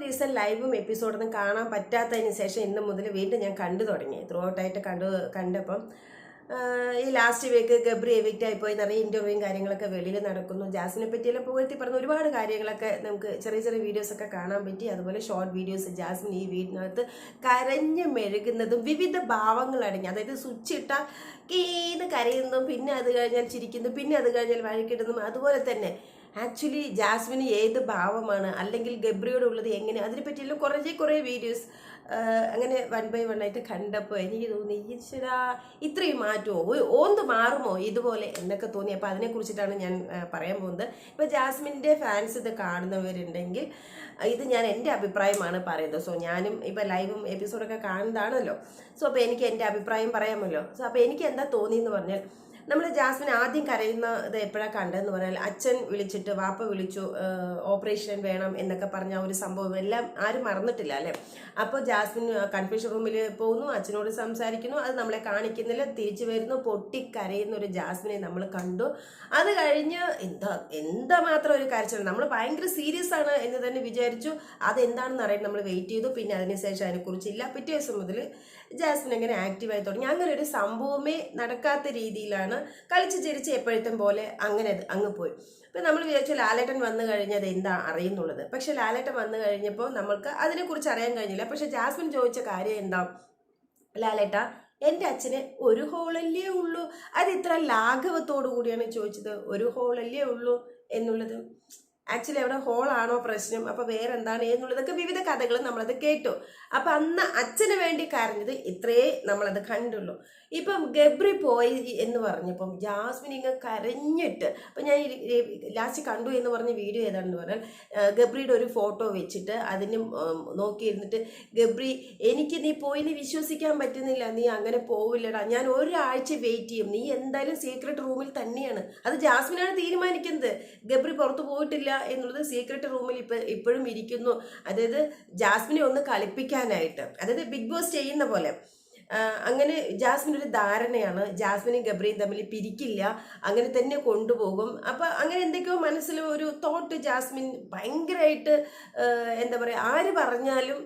ദിവസം ലൈവും എപ്പിസോഡൊന്നും കാണാൻ പറ്റാത്തതിന് ശേഷം ഇന്ന് മുതൽ വീണ്ടും ഞാൻ കണ്ടു തുടങ്ങി. ത്രൂ ഔട്ടായിട്ട് കണ്ടു കണ്ടപ്പം ഈ ലാസ്റ്റ് വീക്ക് ഗബ്രി എവിക്റ്റ് ആയി പോയി നിറയെ ഇന്റർവ്യൂവും കാര്യങ്ങളൊക്കെ വെളിയിൽ നടക്കുന്നു. ജാസിനെ പറ്റിയെല്ലാം പുകഴ്ത്തി പറഞ്ഞ ഒരുപാട് കാര്യങ്ങളൊക്കെ നമുക്ക് ചെറിയ ചെറിയ വീഡിയോസൊക്കെ കാണാൻ പറ്റി. അതുപോലെ ഷോർട്ട് വീഡിയോസ് ജാസ്മിൻ ഈ വീടിനകത്ത് കരഞ്ഞ് മെഴുകുന്നതും വിവിധ ഭാവങ്ങളടങ്ങി. അതായത് സ്വിച്ച് ഇട്ടാൽ കീന്ന് കരയുന്നതും പിന്നെ അത് കഴിഞ്ഞാൽ ചിരിക്കുന്നു പിന്നെ അത് കഴിഞ്ഞാൽ വഴക്കിടുന്നതും അതുപോലെ തന്നെ ആക്ച്വലി ജാസ്മിന് ഏത് ഭാവമാണ് അല്ലെങ്കിൽ ഗബ്രിയോട് ഉള്ളത് എങ്ങനെ? അതിനെ അതിനെപ്പറ്റിയെല്ലാം കുറേ കുറേ വീഡിയോസ് അങ്ങനെ വൺ ബൈ വൺ ആയിട്ട് കണ്ടപ്പോൾ എനിക്ക് തോന്നി ഈശ്വരാ ഇത്രയും മാറ്റുമോ ഓന്ത് മാറുമോ? ഇതുപോലെ എന്നൊക്കെ തോന്നി. അപ്പോൾ അതിനെക്കുറിച്ചിട്ടാണ് ഞാൻ പറയാൻ പോകുന്നത്. ഇപ്പോൾ ജാസ്മിന്റെ ഫാൻസ് ഇത് കാണുന്നവരുണ്ടെങ്കിൽ ഇത് ഞാൻ എന്റെ അഭിപ്രായമാണ് പറയുന്നത്. സോ ഞാനും ഇപ്പോൾ ലൈവും എപ്പിസോഡൊക്കെ കാണുന്നതാണല്ലോ. സോ അപ്പോൾ എനിക്ക് എന്റെ അഭിപ്രായം പറയാമല്ലോ. സോ അപ്പോൾ എനിക്ക് എന്താ തോന്നിയെന്ന് പറഞ്ഞാൽ നമ്മൾ ജാസ്മിൻ ആദ്യം കരയുന്നത് എപ്പോഴാണ് കണ്ടതെന്ന് പറഞ്ഞാൽ അച്ഛൻ വിളിച്ചിട്ട് വാപ്പ വിളിച്ചു ഓപ്പറേഷൻ വേണം എന്നൊക്കെ പറഞ്ഞ ഒരു സംഭവം എല്ലാം ആരും മറന്നിട്ടില്ല അല്ലേ? അപ്പോൾ ജാസ്മിൻ കൺഫ്യൂഷൻ റൂമിൽ പോകുന്നു അച്ഛനോട് സംസാരിക്കുന്നു അത് നമ്മളെ കാണിക്കുന്നില്ല തിരിച്ചു വരുന്നു പൊട്ടി കരയുന്ന ഒരു ജാസ്മിനെ നമ്മൾ കണ്ടു. അത് കഴിഞ്ഞ് എന്താ എന്താ മാത്രം ഒരു കരച്ചിൽ? നമ്മൾ ഭയങ്കര സീരിയസ് ആണ് എന്ന് തന്നെ വിചാരിച്ചു. അതെന്താണെന്ന് അറിയാൻ നമ്മൾ വെയിറ്റ് ചെയ്തു. പിന്നെ അതിനുശേഷം അതിനെക്കുറിച്ചില്ല പിറ്റേ ദിവസം മുതൽ ജാസ്മിൻ അങ്ങനെ ആക്റ്റീവായി തുടങ്ങി. അങ്ങനെ ഒരു സംഭവമേ നടക്കാത്ത രീതിയിലാണ് കളിച്ച് ചിരിച്ച് എപ്പോഴത്തും പോലെ അങ്ങനെ അങ്ങ് പോയി. ഇപ്പം നമ്മൾ വിചാരിച്ചു ലാലേട്ടൻ വന്നു കഴിഞ്ഞാൽ അത് എന്താ അറിയുന്നുള്ളത്? പക്ഷെ ലാലേട്ടൻ വന്നു കഴിഞ്ഞപ്പോൾ നമ്മൾക്ക് അതിനെക്കുറിച്ച് അറിയാൻ കഴിഞ്ഞില്ല. പക്ഷെ ജാസ്മിൻ ചോദിച്ച കാര്യം എന്താ? ലാലേട്ട എന്റെ അച്ഛന് ഒരു ഹോളല്ലേ ഉള്ളൂ. അത് ഇത്ര ലാഘവത്തോടു കൂടിയാണ് ചോദിച്ചത്. ഒരു ഹോളല്ലേ ഉള്ളൂ എന്നുള്ളത്. ആക്ച്വലി അവിടെ ഹോളാണോ പ്രശ്നം? അപ്പൊ വേറെ എന്താണ് എന്നുള്ളതൊക്കെ വിവിധ കഥകൾ നമ്മളത് കേട്ടു. അപ്പൊ അന്ന് അച്ഛന് വേണ്ടി കരഞ്ഞത് ഇത്രയേ നമ്മളത് കണ്ടുള്ളൂ. ഇപ്പം ഗബ്രി പോയി എന്ന് പറഞ്ഞപ്പം ജാസ്മിൻ ഇങ്ങ് കരഞ്ഞിട്ട് അപ്പം ഞാൻ ലാസ്റ്റ് കണ്ടു എന്ന് പറഞ്ഞ വീഡിയോ ഏതാണെന്ന് പറഞ്ഞാൽ ഗബ്രിയുടെ ഒരു ഫോട്ടോ വെച്ചിട്ട് അതിന് നോക്കിയിരുന്നിട്ട് ഗബ്രി എനിക്ക് നീ പോയി നീ വിശ്വസിക്കാൻ പറ്റുന്നില്ല. നീ അങ്ങനെ പോവില്ലടാ. ഞാൻ ഒരാഴ്ച വെയിറ്റ് ചെയ്യും. നീ എന്തായാലും സീക്രട്ട് റൂമിൽ തന്നെയാണ്. അത് ജാസ്മിനാണ് തീരുമാനിക്കുന്നത്. ഗബ്രി പുറത്ത് പോയിട്ടില്ല. എന്നുള്ളത് സീക്രട്ട് റൂമിൽ ഇപ്പം ഇപ്പോഴും ഇരിക്കുന്നു. അതായത് ജാസ്മിനെ ഒന്ന് കളിപ്പിക്കാനായിട്ട്. അതായത് ബിഗ് ബോസ് ചെയ്യുന്ന പോലെ. അങ്ങനെ ജാസ്മിൻ ഒരു ധാരണയാണ്. ജാസ്മിനും ഗബ്രിയും തമ്മിൽ പിരിക്കില്ല. അങ്ങനെ തന്നെ കൊണ്ടുപോകും. അപ്പം അങ്ങനെ എന്തൊക്കെയോ മനസ്സിൽ ഒരു തോട്ട് ജാസ്മിൻ ഭയങ്കരമായിട്ട് എന്താ പറയുക ആര് പറഞ്ഞാലും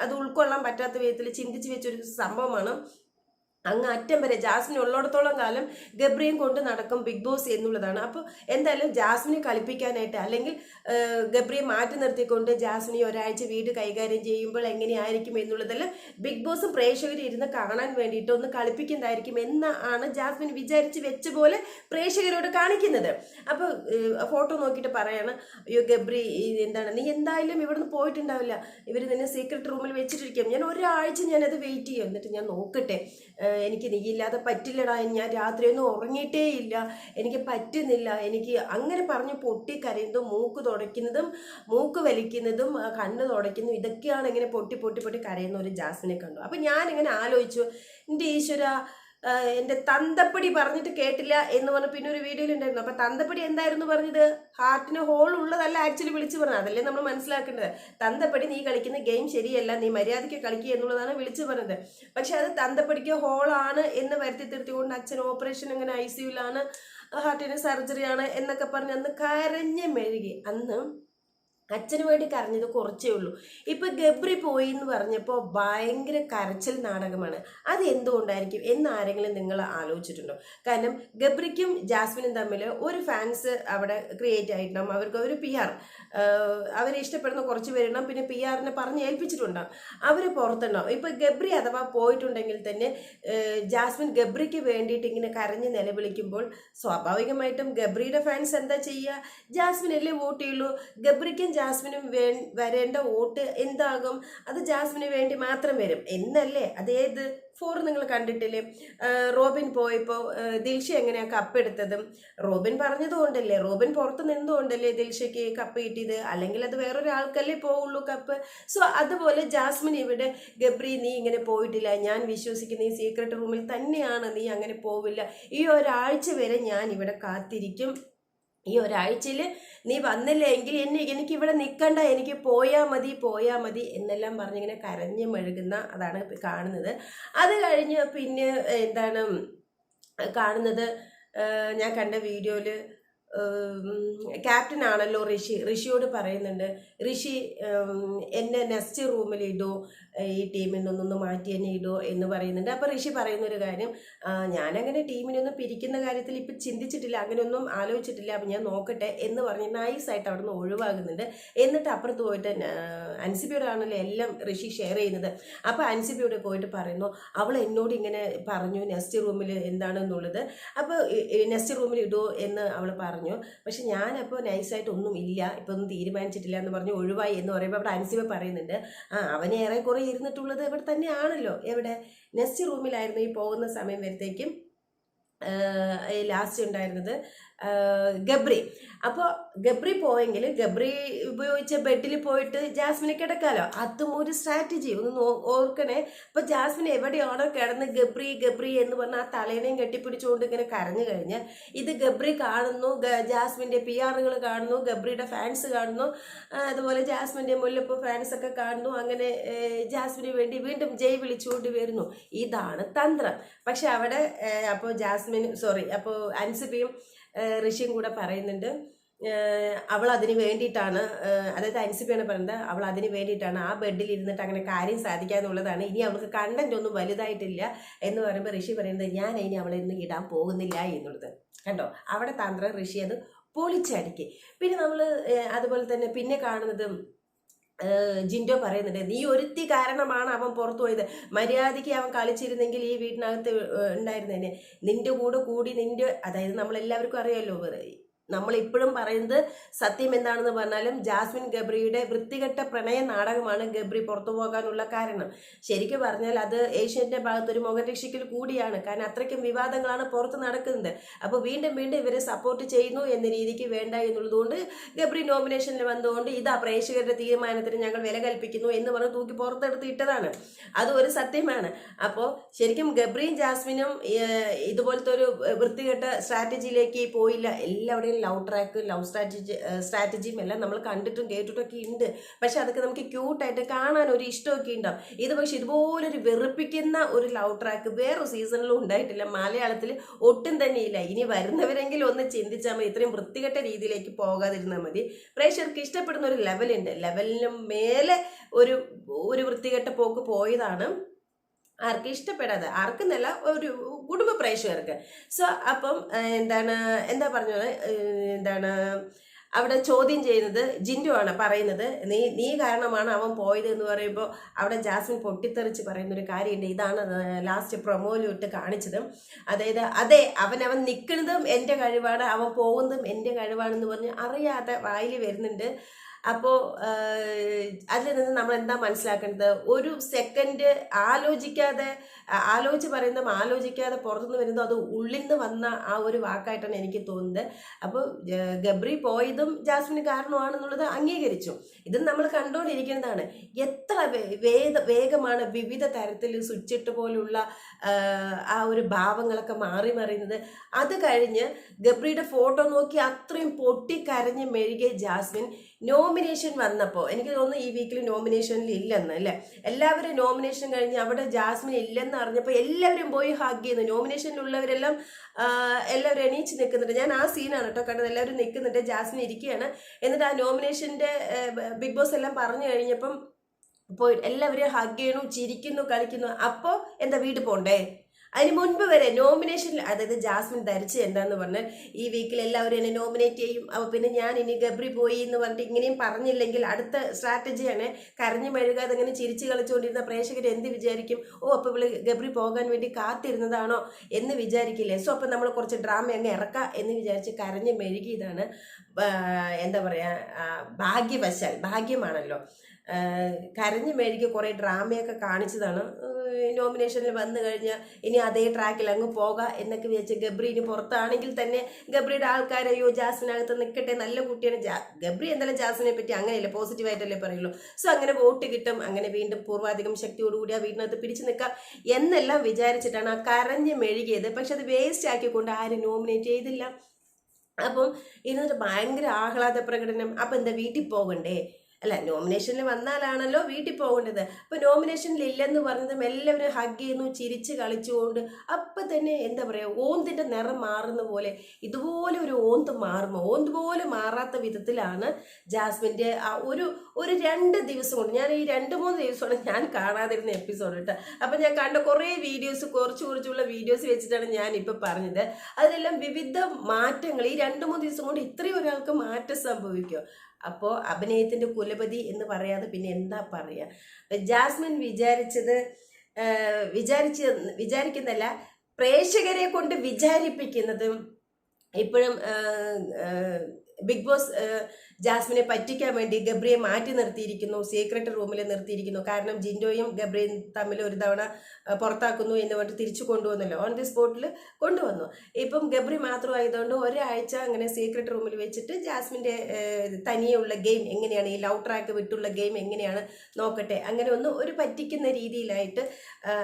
അത് ഉൾക്കൊള്ളാൻ പറ്റാത്ത വിധത്തിൽ ചിന്തിച്ച് വെച്ചൊരു സംഭവമാണ്. അങ്ങ് അറ്റം വരെ ജാസ്മിൻ ഉള്ളിടത്തോളം കാലം ഗബ്രിയും കൊണ്ട് നടക്കും ബിഗ് ബോസ് എന്നുള്ളതാണ്. അപ്പോൾ എന്തായാലും ജാസ്മിനെ കളിപ്പിക്കാനായിട്ട് അല്ലെങ്കിൽ ഗബ്രിയെ മാറ്റി നിർത്തിക്കൊണ്ട് ജാസ്മിനെ ഒരാഴ്ച വീട് കൈകാര്യം ചെയ്യുമ്പോൾ എങ്ങനെയായിരിക്കും എന്നുള്ളതെല്ലാം ബിഗ് ബോസും പ്രേക്ഷകരും ഇരുന്ന് കാണാൻ വേണ്ടിയിട്ട് ഒന്ന് കളിപ്പിക്കുന്നതായിരിക്കും എന്നാണ് ജാസ്മിൻ വിചാരിച്ച് വെച്ച പോലെ പ്രേക്ഷകരോട് കാണിക്കുന്നത്. അപ്പോൾ ഫോട്ടോ നോക്കിയിട്ട് പറയാണ് അയ്യോ ഗബ്രി എന്താണ്? നീ എന്തായാലും ഇവിടുന്ന് പോയിട്ടുണ്ടാവില്ല. ഇവർ നിന്നെ സീക്രട്ട് റൂമിൽ വെച്ചിട്ടിരിക്കും. ഞാൻ ഒരാഴ്ച ഞാനത് വെയിറ്റ് ചെയ്യും. എന്നിട്ട് ഞാൻ നോക്കട്ടെ. എനിക്ക് നീയില്ലാതെ പറ്റില്ലടാ. ഞാൻ രാത്രിയൊന്നും ഉറങ്ങിയിട്ടേ ഇല്ല. എനിക്ക് പറ്റുന്നില്ല. എനിക്ക് അങ്ങനെ പറഞ്ഞ് പൊട്ടി കരയുന്നതും മൂക്ക് തുടയ്ക്കുന്നതും മൂക്ക് വലിക്കുന്നതും കണ്ണ് തുടയ്ക്കുന്നതും ഇതൊക്കെയാണ് ഇങ്ങനെ പൊട്ടി പൊട്ടി പൊട്ടി കരയുന്ന ഒരു ജാസിനെ കണ്ടു. അപ്പം ഞാനിങ്ങനെ ആലോചിച്ചു എന്റെ ഈശ്വര എന്റെ തന്തപ്പടി പറഞ്ഞിട്ട് കേട്ടില്ല എന്ന് പറഞ്ഞ് പിന്നെ ഒരു വീഡിയോയിൽ ഉണ്ടായിരുന്നു. അപ്പം തന്തപ്പടി എന്തായിരുന്നു പറഞ്ഞത്? ഹാർട്ടിന് ഹോൾ ഉള്ളതല്ല ആക്ച്വലി വിളിച്ചു പറഞ്ഞത്. അതല്ലേ നമ്മൾ മനസ്സിലാക്കേണ്ടത്. തന്തപ്പടി നീ കളിക്കുന്ന ഗെയിം ശരിയല്ല നീ മര്യാദയ്ക്ക് കളിക്കുക എന്നുള്ളതാണ് വിളിച്ചു പറഞ്ഞത്. പക്ഷെ അത് തന്തപ്പടിക്ക് ഹോളാണ് എന്ന് വരുത്തി തീർത്തിക്കൊണ്ട് അച്ഛൻ ഓപ്പറേഷൻ അങ്ങനെ ഐ സിയുലാണ് ഹാർട്ടിന് സർജറിയാണ് എന്നൊക്കെ പറഞ്ഞ് അന്ന് കരഞ്ഞ് മെഴുകി. അന്ന് അച്ഛന് വേണ്ടി കരഞ്ഞത് കുറച്ചേ ഉള്ളൂ. ഇപ്പൊ ഗബ്രി പോയി എന്ന് പറഞ്ഞപ്പോൾ ഭയങ്കര കരച്ചിൽ നാടകമാണ്. അത് എന്തുകൊണ്ടായിരിക്കും? എന്ന് ആരെങ്കിലും നിങ്ങൾ ആലോചിച്ചിട്ടുണ്ടോ? കാരണം ഗബ്രിക്കും ജാസ്മിനും തമ്മിൽ ഒരു ഫാൻസ് അവിടെ ക്രിയേറ്റ് ആയിട്ടുണ്ടാവും. അവർക്ക് ഒരു പി ആർ അവരെ ഇഷ്ടപ്പെടുന്ന കുറച്ച് പേരുണ്ടാവും പിന്നെ പി ആറിനെ പറഞ്ഞ് ഏൽപ്പിച്ചിട്ടുണ്ടാവും അവർ പുറത്തുണ്ടാവും. ഇപ്പോൾ ഗബ്രി അഥവാ പോയിട്ടുണ്ടെങ്കിൽ തന്നെ ജാസ്മിൻ ഗബ്രിക്ക് വേണ്ടിയിട്ട് ഇങ്ങനെ കരഞ്ഞ് നിലവിളിക്കുമ്പോൾ സ്വാഭാവികമായിട്ടും ഗബ്രിയുടെ ഫാൻസ് എന്താ ചെയ്യുക? ജാസ്മിനല്ലേ വോട്ട് ചെയ്യുള്ളൂ? ഗബ്രിക്കും ജാസ്മിനും വേ വരേണ്ട വോട്ട് എന്താകും? അത് ജാസ്മിന് വേണ്ടി മാത്രം വരും. എന്നല്ലേ? അതേത്? ഫോർ നിങ്ങൾ കണ്ടിട്ടില്ലേ? റോബിൻ പോയപ്പോൾ ദിൽഷ എങ്ങനെയാണ് കപ്പ് എടുത്തതും? റോബിൻ പറഞ്ഞതുകൊണ്ടല്ലേ? റോബിൻ പുറത്ത് നിന്നുകൊണ്ടല്ലേ ദിൽഷയ്ക്ക് കപ്പ് കിട്ടിയത്? അല്ലെങ്കിൽ അത് വേറൊരാൾക്കല്ലേ പോവുള്ളൂ കപ്പ് സോ അതുപോലെ ജാസ്മിൻ ഇവിടെ ഗബ്രി നീ ഇങ്ങനെ പോയിട്ടില്ല. ഞാൻ വിശ്വസിക്കുന്ന ഈ സീക്രട്ട് റൂമിൽ തന്നെയാണ് നീ അങ്ങനെ പോവില്ല. ഈ ഒരാഴ്ച വരെ ഞാൻ ഇവിടെ കാത്തിരിക്കും. ഈ ഒരാഴ്ചയിൽ നീ വന്നില്ല എങ്കിൽ എന്നെ എനിക്ക് ഇവിടെ നിൽക്കണ്ട എനിക്ക് പോയാൽ മതി പോയാൽ മതി എന്നെല്ലാം പറഞ്ഞിങ്ങനെ കരഞ്ഞ് മെഴുകുന്ന അതാണ് കാണുന്നത്. അത് കഴിഞ്ഞ് പിന്നെ എന്താണ് കാണുന്നത് ഞാൻ കണ്ട വീഡിയോയിൽ ക്യാപ്റ്റൻ ആണല്ലോ ഋഷി. ഋഷിയോട് പറയുന്നുണ്ട് ഋഷി എന്നെ നെക്സ്റ്റ് റൂമിൽ ഇടൂ. ഈ ടീമിൽ നിന്നൊന്ന് മാറ്റി തന്നെ ഇടൂ എന്ന് പറയുന്നുണ്ട്. അപ്പോൾ ഋഷി പറയുന്ന ഒരു കാര്യം "ആ, ഞാനങ്ങനെ ടീമിനൊന്നും പിരിക്കുന്ന കാര്യത്തിൽ ഇപ്പം ചിന്തിച്ചിട്ടില്ല അങ്ങനെയൊന്നും ആലോചിച്ചിട്ടില്ല. അപ്പം ഞാൻ നോക്കട്ടെ എന്ന് പറഞ്ഞ് നൈസായിട്ട് അവിടെ നിന്ന് ഒഴിവാകുന്നുണ്ട്. എന്നിട്ട് അപ്പുറത്ത് പോയിട്ട് അൻസിബിയോടാണല്ലോ എല്ലാം ഋഷി ഷെയർ ചെയ്യുന്നത്. അപ്പോൾ അൻസിബിയോട് പോയിട്ട് പറയുന്നു അവൾ എന്നോട് ഇങ്ങനെ പറഞ്ഞു നെക്സ്റ്റ് റൂമിൽ എന്താണെന്നുള്ളത്. അപ്പോൾ നെക്സ്റ്റ് റൂമിൽ ഇടുമോ എന്ന് അവൾ പറഞ്ഞു. പക്ഷെ ഞാനപ്പോൾ നൈസായിട്ട് ഒന്നും ഇല്ല. ഇപ്പോൾ ഒന്നും തീരുമാനിച്ചിട്ടില്ല എന്ന് പറഞ്ഞ്. ഒഴിവായി എന്ന് പറയുമ്പോൾ അവിടെ അൻസിബ പറയുന്നുണ്ട്. ആ അവനെ ഏറെക്കുറെ ഇരുന്നിട്ടുള്ളത് ഇവിടെ തന്നെയാണല്ലോ. എവിടെ? നെക്സ്റ്റ് റൂമിലായിരുന്നു ഈ പോകുന്ന സമയം വരത്തേക്കും. ലാസ്റ്റ് ഉണ്ടായിരുന്നത് ഗബ്രി. അപ്പോൾ ഗബ്രി പോയെങ്കിൽ ഗബ്രി ഉപയോഗിച്ച ബെഡിൽ പോയിട്ട് ജാസ്മിനെ കിടക്കാലോ. അതും ഒരു സ്ട്രാറ്റജി ഒന്ന് ഓർക്കണേ. അപ്പോൾ ജാസ്മിൻ എവിടെയാണോ കിടന്ന് ഗബ്രി ഗബ്രി എന്ന് പറഞ്ഞാൽ ആ തലേനെയും കെട്ടിപ്പിടിച്ചുകൊണ്ട് ഇങ്ങനെ കരഞ്ഞു കഴിഞ്ഞ് ഇത് ഗബ്രി കാണുന്നു ജാസ്മിന്റെ പി ആറുകൾ കാണുന്നു ഗബ്രിയുടെ ഫാൻസ് കാണുന്നു. അതുപോലെ ജാസ്മിന്റെ മുല്ലപ്പ് ഫാൻസൊക്കെ കാണുന്നു. അങ്ങനെ ജാസ്മിന് വേണ്ടി വീണ്ടും ജയ് വിളിച്ചുകൊണ്ട് വരുന്നു. ഇതാണ് തന്ത്രം. പക്ഷെ അവിടെ അപ്പോൾ ജാസ്മിൻ സോറി അപ്പോൾ അൻസിബിയും ഋഷിയും കൂടെ പറയുന്നുണ്ട്. അവൾ അതിന് വേണ്ടിയിട്ടാണ് അതായത് അൻസിബിയാണ് പറയുന്നത് അവൾ അതിന് വേണ്ടിയിട്ടാണ് ആ ബെഡിൽ ഇരുന്നിട്ട് അങ്ങനെ കാര്യം സാധിക്കാന്നുള്ളതാണ്. ഇനി അവൾക്ക് കണ്ടന്റ് ഒന്നും വലുതായിട്ടില്ല എന്ന് പറയുമ്പോൾ ഋഷി പറയുന്നത് ഞാൻ ഇനി അവളെ ഇന്ന് ഇടാൻ പോകുന്നില്ല എന്നുള്ളത്. കണ്ടോ? അവിടെ തന്ത്രം ഋഷി അത് പൊളിച്ചടിക്കും. പിന്നെ നമ്മൾ അതുപോലെ തന്നെ പിന്നെ കാണുന്നത് ജിൻഡോ പറയുന്നുണ്ട് നീ ഒരുത്തി കാരണമാണ് അവൻ പുറത്തു പോയത്. മര്യാദയ്ക്ക് അവൻ കളിച്ചിരുന്നെങ്കിൽ ഈ വീട്ടിനകത്ത് ഉണ്ടായിരുന്നേനെ. നിന്റെ കൂടെ കൂടി നിന്റെ അതായത് നമ്മളെല്ലാവർക്കും അറിയാമല്ലോ നമ്മൾ ഇപ്പോഴും പറയുന്നത് സത്യം എന്താണെന്ന് പറഞ്ഞാലും ജാസ്മിൻ ഗബ്രിയുടെ വൃത്തികെട്ട പ്രണയ നാടകമാണ് ഗബ്രി പുറത്തു പോകാനുള്ള കാരണം. ശരിക്കും പറഞ്ഞാൽ അത് ഏഷ്യന്റെ ഭാഗത്ത് ഒരു മുഖരക്ഷിക്കൽ കൂടിയാണ്. കാരണം അത്രയ്ക്കും വിവാദങ്ങളാണ് പുറത്ത് നടക്കുന്നത്. അപ്പോൾ വീണ്ടും വീണ്ടും ഇവരെ സപ്പോർട്ട് ചെയ്യുന്നു എന്ന രീതിക്ക് വേണ്ട എന്നുള്ളതുകൊണ്ട് ഗബ്രി നോമിനേഷനിൽ വന്നുകൊണ്ട് ഇതാ പ്രേക്ഷകരുടെ തീരുമാനത്തിന് ഞങ്ങൾ വില കൽപ്പിക്കുന്നു എന്ന് പറഞ്ഞ് തൂക്കി പുറത്തെടുത്ത് ഇട്ടതാണ്. അത് ഒരു സത്യമാണ്. അപ്പോൾ ശരിക്കും ഗബ്രിയും ജാസ്മിനും ഇതുപോലത്തെ ഒരു വൃത്തികെട്ട സ്ട്രാറ്റജിയിലേക്ക് പോയില്ല. എല്ലാവരുടെയും ലവ് ട്രാക്ക് ലവ് സ്ട്രാറ്റജി സ്ട്രാറ്റജിയും എല്ലാം നമ്മൾ കണ്ടിട്ടും കേട്ടിട്ടും ഒക്കെ ഉണ്ട്. പക്ഷെ അതൊക്കെ നമുക്ക് ക്യൂട്ടായിട്ട് കാണാൻ ഒരു ഇഷ്ടമൊക്കെ ഉണ്ടാവും. ഇത് പക്ഷെ ഇതുപോലൊരു വെറുപ്പിക്കുന്ന ഒരു ലവ് ട്രാക്ക് വേറെ സീസണിലും ഉണ്ടായിട്ടില്ല. മലയാളത്തിൽ ഒട്ടും തന്നെ ഇല്ല ഇനി വരുന്നവരെങ്കിലും ഒന്ന് ചിന്തിച്ചാൽ മതി. ഇത്രയും വൃത്തികെട്ട രീതിയിലേക്ക് പോകാതിരുന്നാൽ മതി. പ്രേക്ഷകർക്ക് ഇഷ്ടപ്പെടുന്ന ഒരു ലെവലുണ്ട് ലെവലിനും മേലെ ഒരു ഒരു വൃത്തികെട്ട പോക്ക് പോയതാണ് ആർക്കും ഇഷ്ടപ്പെടാതെ ആർക്കെന്നല്ല ഒരു കുടുംബ പ്രേക്ഷകർക്ക്. സോ അപ്പം എന്താണ് എന്താ പറഞ്ഞത്? എന്താണ് അവിടെ ചോദ്യം ചെയ്യുന്നത് ജിൻഡു ആണ് പറയുന്നത്. നീ നീ കാരണമാണ് അവൻ പോയത് എന്ന് പറയുമ്പോൾ അവിടെ ജാസ്മിൻ പൊട്ടിത്തെറിച്ച് പറയുന്ന ഒരു കാര്യമുണ്ട്. ഇതാണ് ലാസ്റ്റ് പ്രൊമോയിലിട്ട് കാണിച്ചത്. അതായത് അതെ അവൻ അവൻ നിൽക്കുന്നതും എന്റെ കഴിവാണ് അവൻ പോകുന്നതും എന്റെ കഴിവാണെന്ന് പറഞ്ഞ് അറിയാതെ വായിൽ വരുന്നുണ്ട്. അപ്പോൾ അതിൽ നിന്ന് നമ്മൾ എന്താ മനസ്സിലാക്കേണ്ടത്? ഒരു സെക്കൻഡ് ആലോചിക്കാതെ ആലോചിച്ച് പറയുന്നതും ആലോചിക്കാതെ പുറത്തുനിന്ന് വരുന്നതും അത് ഉള്ളിൽ നിന്ന് വന്ന ആ ഒരു വാക്കായിട്ടാണ് എനിക്ക് തോന്നുന്നത്. അപ്പോൾ ഗബ്രി പോയതും ജാസ്മിന് കാരണമാണെന്നുള്ളത് അംഗീകരിച്ചു. ഇതും നമ്മൾ കണ്ടുകൊണ്ടിരിക്കുന്നതാണ് എത്ര വേഗ വേഗമാണ് വിവിധ തരത്തിൽ സ്വിച്ചിട്ട് പോലുള്ള ആ ഒരു ഭാവങ്ങളൊക്കെ മാറി മറിയുന്നത്. അത് കഴിഞ്ഞ് ഗബ്രിയുടെ ഫോട്ടോ നോക്കി അത്രയും പൊട്ടിക്കരഞ്ഞ് മെഴുകിയ ജാസ്മിൻ നോമിനേഷൻ വന്നപ്പോൾ എനിക്ക് തോന്നുന്നു ഈ വീക്കിൽ നോമിനേഷനിൽ ഇല്ലെന്ന് അല്ലേ? എല്ലാവരും നോമിനേഷൻ കഴിഞ്ഞ് അവിടെ ജാസ്മിൻ ഇല്ലെന്ന് അറിഞ്ഞപ്പോൾ എല്ലാവരും പോയി ഹഗ് ചെയ്യുന്നു. നോമിനേഷനിലുള്ളവരെല്ലാം എല്ലാവരും എണീച്ച് നിൽക്കുന്നുണ്ട്. ഞാൻ ആ സീനാണ് കേട്ടോ കണ്ടത്. എല്ലാവരും നിൽക്കുന്നുണ്ട് ജാസ്മിൻ ഇരിക്കുകയാണ്. എന്നിട്ട് ആ നോമിനേഷന്റെ ബിഗ് ബോസ് എല്ലാം പറഞ്ഞു കഴിഞ്ഞപ്പം പോയി എല്ലാവരും ഹഗ് ചെയ്യണു ചിരിക്കുന്നു കളിക്കുന്നു. അപ്പോൾ എന്താ വീട് പോണ്ടേ? അതിന് മുൻപ് വരെ നോമിനേഷനിൽ അതായത് ജാസ്മിൻ ധരിച്ച് എന്താന്ന് പറഞ്ഞ് ഈ വീക്കിൽ എല്ലാവരും എന്നെ നോമിനേറ്റ് ചെയ്യും. അപ്പോൾ പിന്നെ ഞാൻ ഇനി ഗബ്രി പോയി എന്ന് പറഞ്ഞിട്ട് ഇങ്ങനെയും പറഞ്ഞില്ലെങ്കിൽ അടുത്ത സ്ട്രാറ്റജിയാണ് കരഞ്ഞു മെഴുകാതെ ഇങ്ങനെ ചിരിച്ചു കളിച്ചുകൊണ്ടിരുന്ന പ്രേക്ഷകർ എന്ത് വിചാരിക്കും? ഓ അപ്പോൾ ഇവൾ ഗബ്രി പോകാൻ വേണ്ടി കാത്തിരുന്നതാണോ എന്ന് വിചാരിക്കില്ലേ? സോ അപ്പോൾ നമ്മൾ കുറച്ച് ഡ്രാമ അങ്ങ് ഇറക്കാം എന്ന് വിചാരിച്ച് കരഞ്ഞ് മെഴുകിയതാണ് എന്താ പറയുക ഭാഗ്യവശാൽ ഭാഗ്യമാണല്ലോ. കരഞ്ഞ് മേടിക്ക് കുറേ ഡ്രാമയൊക്കെ കാണിച്ചതാണ്. നോമിനേഷനിൽ വന്നു കഴിഞ്ഞാൽ ഇനി അതേ ട്രാക്കിൽ അങ്ങ് പോകാം എന്നൊക്കെ വിചാരിച്ച് ഗബ്രി ഇനി പുറത്താണെങ്കിൽ തന്നെ ഗബ്രിയുടെ ആൾക്കാർ അയ്യോ ജാസ്മിനകത്ത് നിൽക്കട്ടെ നല്ല കുട്ടിയാണ്. ജാ ഗബ്രി എന്തായാലും ജാസ്മിനെ പറ്റി അങ്ങനെയല്ലേ പോസിറ്റീവായിട്ടല്ലേ പറയുള്ളൂ. സോ അങ്ങനെ വോട്ട് കിട്ടും. അങ്ങനെ വീണ്ടും പൂർവാധികം ശക്തിയോടുകൂടി ആ വീടിനകത്ത് പിടിച്ചു നിൽക്കാം എന്നെല്ലാം വിചാരിച്ചിട്ടാണ് ആ കരഞ്ഞ് മെഴുകിയത്. പക്ഷെ അത് വേസ്റ്റ് ആക്കിക്കൊണ്ട് ആരും നോമിനേറ്റ് ചെയ്തില്ല. അപ്പം ഇരുന്നിട്ട് ഭയങ്കര ആഹ്ലാദ പ്രകടനം അപ്പം എന്താ വീട്ടിൽ പോകണ്ടേ? അല്ല നോമിനേഷനിൽ വന്നാലാണല്ലോ വീട്ടിൽ പോകേണ്ടത്. അപ്പോൾ നോമിനേഷനിൽ ഇല്ലെന്ന് പറഞ്ഞതും എല്ലാവരും ഹഗ് ചെയ്യുന്നു ചിരിച്ച് കളിച്ചുകൊണ്ട് അപ്പം തന്നെ എന്താ പറയുക ഓന്തിന്റെ നിറം മാറുന്ന പോലെ ഇതുപോലെ ഒരു ഓന്ത് മാറുമോ ഓന്ത് പോലെ മാറാത്ത വിധത്തിലാണ് ജാസ്മിന്റെ ഒരു ഒരു രണ്ട് ദിവസം കൊണ്ട് ഞാൻ ഈ രണ്ട് മൂന്ന് ദിവസമാണ് ഞാൻ കാണാതിരുന്ന എപ്പിസോഡ് കേട്ടോ. അപ്പം ഞാൻ കണ്ട കുറേ വീഡിയോസ് കുറച്ച് കുറച്ചുള്ള വീഡിയോസ് വെച്ചിട്ടാണ് ഞാൻ ഇപ്പോൾ പറഞ്ഞത്. അതിലെല്ലാം വിവിധ മാറ്റങ്ങൾ ഈ രണ്ട് മൂന്ന് ദിവസം കൊണ്ട് ഇത്രയും ഒരാൾക്ക് മാറ്റം സംഭവിക്കും അപ്പോൾ അഭിനയത്തിന്റെ കുലപതി എന്ന് പറയാതെ പിന്നെ എന്താ പറയാ? ജാസ്മിൻ വിചാരിച്ചത് വിചാരിച്ച് വിചാരിക്കുന്നല്ല പ്രേക്ഷകരെ കൊണ്ട് വിചാരിപ്പിക്കുന്നതും ഇപ്പോഴും ബിഗ് ബോസ് ജാസ്മിനെ പറ്റിക്കാൻ വേണ്ടി ഗബ്രിയെ മാറ്റി നിർത്തിയിരിക്കുന്നു സീക്രട്ട് റൂമിൽ നിർത്തിയിരിക്കുന്നു. കാരണം ജിൻഡോയും ഗബ്രിയും തമ്മിൽ ഒരു തവണ പുറത്താക്കുന്നു എന്ന് പറഞ്ഞിട്ട് തിരിച്ചു കൊണ്ടുവന്നല്ലോ. ഓൺ ദി സ്പോട്ടിൽ കൊണ്ടുവന്നു. ഇപ്പം ഗബ്രി മാത്രമായതുകൊണ്ട് ഒരാഴ്ച അങ്ങനെ സീക്രട്ട് റൂമിൽ വെച്ചിട്ട് ജാസ്മിന്റെ തനിയുള്ള ഗെയിം എങ്ങനെയാണ് ഈ ലവ് ട്രാക്ക് വിട്ടുള്ള ഗെയിം എങ്ങനെയാണ് നോക്കട്ടെ അങ്ങനെ ഒന്ന് ഒരു പറ്റിക്കുന്ന രീതിയിലായിട്ട്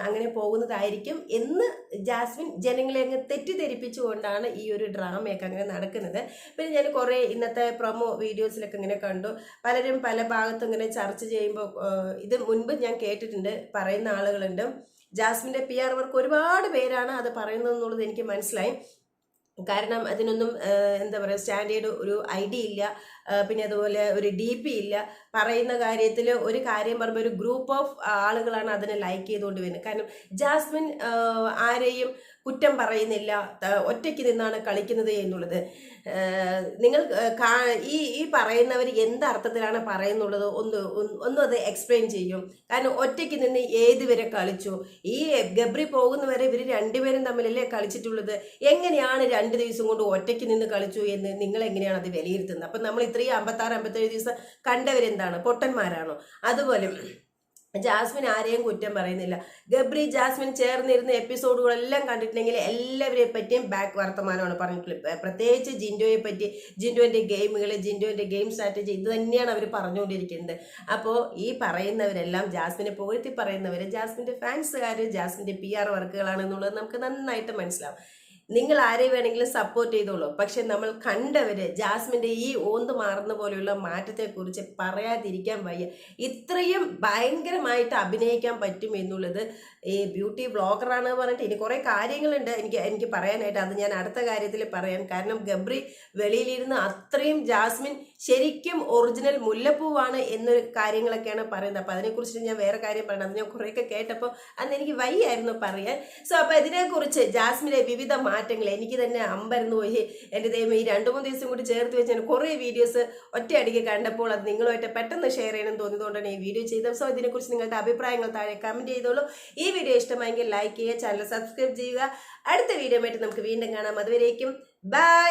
അങ്ങനെ പോകുന്നതായിരിക്കും എന്ന് ജാസ്മിൻ ജനങ്ങളെ അങ്ങ് തെറ്റിദ്ധരിപ്പിച്ചുകൊണ്ടാണ് ഈ ഒരു ഡ്രാമയൊക്കെ അങ്ങനെ നടക്കുന്നത്. പിന്നെ ഞാൻ കുറേ ഇന്നത്തെ പ്രൊമോ വീഡിയോസിലൊക്കെ ഇങ്ങനെ കണ്ടു. പലരും പല ഭാഗത്തും ഇങ്ങനെ ചർച്ച ചെയ്യുമ്പോൾ ഇത് മുൻപ് ഞാൻ കേട്ടിട്ടുണ്ട്. പറയുന്ന ആളുകളുണ്ട്. ജാസ്മിന്റെ പി ആർ വർക്ക് ഒരുപാട് പേരാണ് അത് പറയുന്നത് എന്നുള്ളത് എനിക്ക് മനസ്സിലായി. കാരണം അതിനൊന്നും എന്താ പറയുക സ്റ്റാൻഡേർഡ് ഒരു ഐ ഡി ഇല്ല പിന്നെ അതുപോലെ ഒരു ഡി പി ഇല്ല. പറയുന്ന കാര്യത്തിൽ ഒരു കാര്യം പറയുമ്പോൾ ഒരു ഗ്രൂപ്പ് ഓഫ് ആളുകളാണ് അതിനെ ലൈക്ക് ചെയ്തുകൊണ്ട് വരുന്നത്. കാരണം ജാസ്മിൻ ആരെയും കുറ്റം പറയുന്നില്ല ഒറ്റയ്ക്ക് നിന്നാണ് കളിക്കുന്നത് എന്നുള്ളത്. നിങ്ങൾ ഈ ഈ പറയുന്നവർ എന്തർത്ഥത്തിലാണ് പറയുന്നുള്ളത് ഒന്ന് ഒന്ന് അത് എക്സ്പ്ലെയിൻ ചെയ്യും. കാരണം ഒറ്റയ്ക്ക് നിന്ന് ഏത് വരെ കളിച്ചു? ഈ ഗബ്രി പോകുന്നവരെ ഇവർ രണ്ടുപേരും തമ്മിലല്ലേ കളിച്ചിട്ടുള്ളത്? എങ്ങനെയാണ് രണ്ട് ദിവസം കൊണ്ട് ഒറ്റയ്ക്ക് നിന്ന് കളിച്ചു എന്ന് നിങ്ങൾ എങ്ങനെയാണ് അത് വിലയിരുത്തുന്നത്? അപ്പം നമ്മൾ ഇത്രയും അമ്പത്താറ് അമ്പത്തേഴ് ദിവസം കണ്ടവരെന്താണ് പൊട്ടന്മാരാണോ? അതുപോലെ ജാസ്മിൻ ആരെയും കുറ്റം പറയുന്നില്ല. ഗബ്രി ജാസ്മിൻ ചേർന്നിരുന്ന എപ്പിസോഡുകളെല്ലാം കണ്ടിട്ടുണ്ടെങ്കിൽ എല്ലാവരെ പറ്റിയും ബാക്ക് വർത്തമാനമാണ് പറഞ്ഞിട്ടുള്ളത് പ്രത്യേകിച്ച് ജിൻഡോയെ പറ്റി ജിൻഡോന്റെ ഗെയിമുകൾ ജിൻഡോന്റെ ഗെയിം സ്ട്രാറ്റജി ഇത് തന്നെയാണ് അവർ പറഞ്ഞുകൊണ്ടിരിക്കുന്നത്. അപ്പോൾ ഈ പറയുന്നവരെല്ലാം ജാസ്മിനെ പുകഴ്ത്തി പറയുന്നവർ ജാസ്മിന്റെ ഫാൻസുകാർ ജാസ്മിന്റെ പി ആർ വർക്കുകളാണെന്നുള്ളത് നമുക്ക് നന്നായിട്ട് മനസ്സിലാവും. നിങ്ങൾ ആരെ വേണമെങ്കിലും സപ്പോർട്ട് ചെയ്തോളൂ. പക്ഷെ നമ്മൾ കണ്ടവര് ജാസ്മിന്റെ ഈ ഓന്ത് മാറുന്ന പോലെയുള്ള മാറ്റത്തെക്കുറിച്ച് പറയാതിരിക്കാൻ വയ്യ. ഇത്രയും ഭയങ്കരമായിട്ട് അഭിനയിക്കാൻ പറ്റും എന്നുള്ളത് ഈ ബ്യൂട്ടി ബ്ലോഗറാണ് പറഞ്ഞിട്ട് ഇനി കുറേ കാര്യങ്ങളുണ്ട് എനിക്ക് എനിക്ക് പറയാനായിട്ട് അത് ഞാൻ അടുത്ത കാര്യത്തിൽ പറയാം. കാരണം ഗബ്രി വെളിയിലിരുന്ന് അത്രയും ജാസ്മിൻ ശരിക്കും ഒറിജിനൽ മുല്ലപ്പൂവാണ് എന്നൊരു കാര്യങ്ങളൊക്കെയാണ് പറയുന്നത്. അപ്പോൾ അതിനെക്കുറിച്ച് ഞാൻ വേറെ കാര്യം പറയണം അത് ഞാൻ കുറേയൊക്കെ കേട്ടപ്പോൾ അന്ന് എനിക്ക് വയ്യായിരുന്നു പറയാൻ. സോ അപ്പോൾ ഇതിനെക്കുറിച്ച് ജാസ്മിലെ വിവിധ മാറ്റങ്ങൾ എനിക്ക് തന്നെ അമ്പരന്ന് പോയി. എന്റെ ദൈവം ഈ രണ്ട് മൂന്ന് ദിവസം കൂടി ചേർത്ത് വെച്ച് ഞാൻ കുറേ വീഡിയോസ് ഒറ്റയടിക്ക് കണ്ടപ്പോൾ അത് നിങ്ങളുമായിട്ട് പെട്ടെന്ന് ഷെയർ ചെയ്യണം തോന്നിയതുകൊണ്ടാണ് ഈ വീഡിയോ ചെയ്തത്. സോ ഇതിനെക്കുറിച്ച് നിങ്ങളുടെ അഭിപ്രായങ്ങൾ താഴെ കമന്റ് ചെയ്തോളൂ. ഈ വീഡിയോ ഇഷ്ടമായെങ്കിൽ ലൈക്ക് ചെയ്യുക ചാനൽ സബ്സ്ക്രൈബ് ചെയ്യുക. അടുത്ത വീഡിയോ ആയിട്ട് നമുക്ക് വീണ്ടും കാണാം. അതുവരേക്കും ബൈ